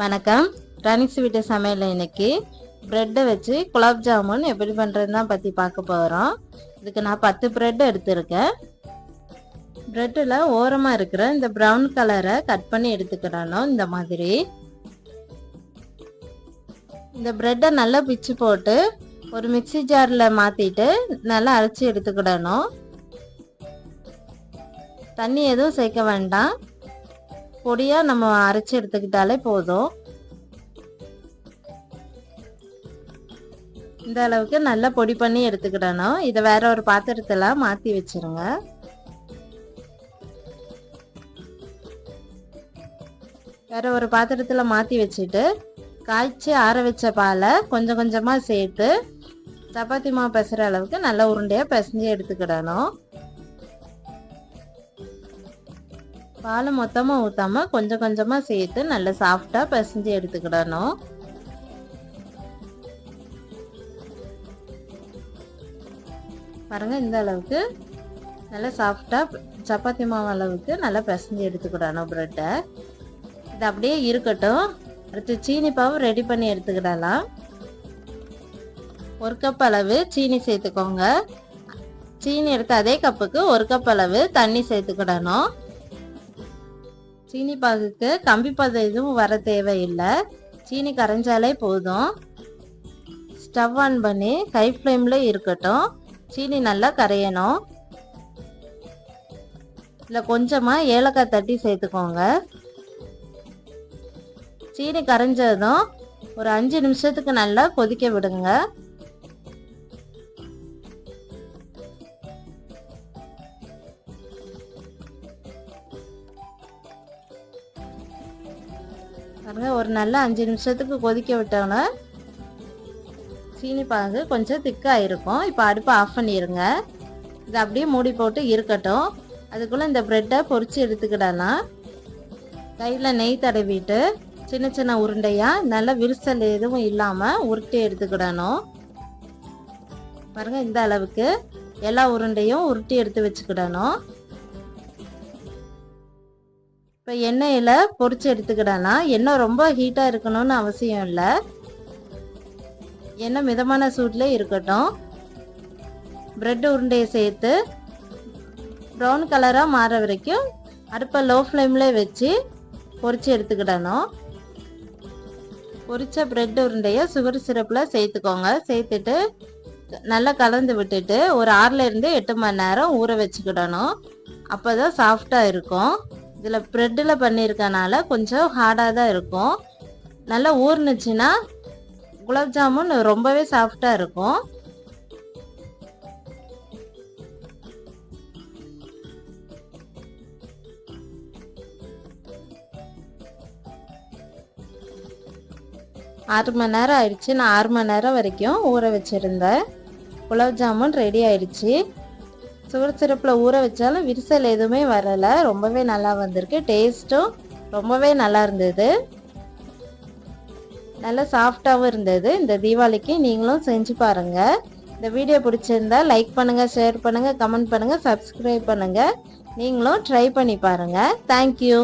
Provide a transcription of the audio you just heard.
வணக்கம். ரனிக்ஸ் வீட்டு சமையல் இன்னைக்கு ப்ரெட்டை வச்சு குலாப் ஜாமுன் எப்படி பண்ணுறதுன்னு தான் பற்றி பார்க்க போகிறோம் இதுக்கு நான் பத்து ப்ரெட் எடுத்திருக்கேன். ப்ரெட்டில் ஓரமாக இருக்கிற இந்த ப்ரௌன் கலரை கட் பண்ணி எடுத்துக்கிடணும் இந்த மாதிரி. இந்த ப்ரெட்டை நல்லா பிச்சு போட்டு ஒரு மிக்ஸி ஜாரில் மாற்றிட்டு நல்லா அரைச்சி எடுத்துக்கிடணும். தண்ணி எதுவும் சேர்க்க வேண்டாம். பொடியாக நம்ம அரைச்சி எடுத்துக்கிட்டாலே போதும். இந்த அளவுக்கு நல்லா பொடி பண்ணி எடுத்துக்கிடணும். இதை வேற ஒரு பாத்திரத்தில் மாற்றி வச்சிருங்க. வேற ஒரு பாத்திரத்தில் மாற்றி வச்சுட்டு காய்ச்சி ஆற வச்ச பாலை கொஞ்சம் கொஞ்சமாக சேர்த்து சப்பாத்தி மாவு பிசைற அளவுக்கு நல்லா உருண்டையாக பிசைஞ்சு எடுத்துக்கிடணும். பால் மொத்தமாக ஊற்றாம கொஞ்சம் கொஞ்சமாக சேர்த்து நல்லா சாஃப்டாக பிசைஞ்சு எடுத்துக்கிடணும். பாருங்கள் இந்த அளவுக்கு நல்லா சாஃப்டாக சப்பாத்தி மாவு அளவுக்கு நல்லா பிசைஞ்சு எடுத்துக்கிடணும் ப்ரெட்டை இது அப்படியே இருக்கட்டும். அடுத்து சீனி பாவு ரெடி பண்ணி எடுத்துக்கிடலாம். ஒரு கப் அளவு சீனி சேர்த்துக்கோங்க. சீனி எடுத்த அதே கப்புக்கு ஒரு கப் அளவு தண்ணி சேர்த்துக்கிடணும். சீனி பாகுக்கு கம்பி பதம் எதுவும் வர தேவையில்லை. சீனி கரைஞ்சாலே போதும். ஸ்டவ் ஆன் பண்ணி ஹை ஃப்ளேமில் இருக்கட்டும். சீனி நல்லா கரையணும். இதில் கொஞ்சமாக ஏலக்காய் தட்டி சேர்த்துக்கோங்க. சீனி கரைஞ்சதும் ஒரு அஞ்சு நிமிஷத்துக்கு நல்லா கொதிக்க விடுங்க. பாருங்க ஒரு நல்ல அஞ்சு நிமிஷத்துக்கு கொதிக்க விட்டோன்னே சீனி பாகு கொஞ்சம் திக்காக இருக்கும் இப்போ அடுப்பை ஆஃப் பண்ணிடுங்க இது அப்படியே மூடி போட்டு இருக்கட்டும். அதுக்குள்ளே இந்த ப்ரெட்டை பொறிச்சு எடுத்துக்கிடலாம். கையில் நெய் தடவிட்டு சின்ன சின்ன உருண்டையாக நல்லா விரிசல் எதுவும் இல்லாமல் உருட்டி எடுத்துக்கிடணும். பாருங்க இந்த அளவுக்கு எல்லா உருண்டையும் உருட்டி எடுத்து வச்சுக்கிடணும். இப்போ எண்ணெயில் பொறிச்சு எடுத்துக்கிட்டேன்னா எண்ணெய் ரொம்ப ஹீட்டாக இருக்கணும்னு அவசியம் இல்லை. எண்ணெய் மிதமான சூட்டில் இருக்கட்டும். பிரெட் உருண்டையை சேர்த்து ப்ரௌன் கலராக மாற வரைக்கும் அடுப்பை லோ ஃப்ளேமில் வச்சு பொறிச்சு எடுத்துக்கிடணும். பொரித்த பிரெட் உருண்டையை சுகர் சிரப்பில் சேர்த்துக்கோங்க. சேர்த்துட்டு நல்லா கலந்து விட்டுட்டு ஒரு ஆறுலேருந்து எட்டு மணி நேரம் ஊற வச்சுக்கிடணும். அப்போ தான் சாஃப்டாக இருக்கும். இதில் ப்ரெட்டில் பண்ணியிருக்கனால கொஞ்சம் ஹார்டாக தான் இருக்கும். நல்லா ஊர்னுச்சுன்னா குலாப் ஜாமுன் ரொம்பவே சாஃப்டாக இருக்கும். ஆறு மணி நேரம் ஆயிடுச்சு. நான் ஆறு மணி நேரம் வரைக்கும் ஊற வச்சுருந்தேன். குலாப் ஜாமுன் ரெடி ஆயிடுச்சு. சுகர் சிரப்பில் ஊற வச்சாலும் விரிசல் எதுவுமே வரலை. ரொம்பவே நல்லா வந்திருக்கு. டேஸ்ட்டும் ரொம்பவே நல்லா இருந்தது. நல்லா சாஃப்டாகவும் இருந்தது. இந்த தீபாவளிக்கு நீங்களும் செஞ்சு பாருங்கள் இந்த வீடியோ பிடிச்சிருந்தா லைக் பண்ணுங்கள் ஷேர் பண்ணுங்கள் கமெண்ட் பண்ணுங்கள் சப்ஸ்கிரைப் பண்ணுங்கள் நீங்களும் ட்ரை பண்ணி பாருங்கள் தேங்க்யூ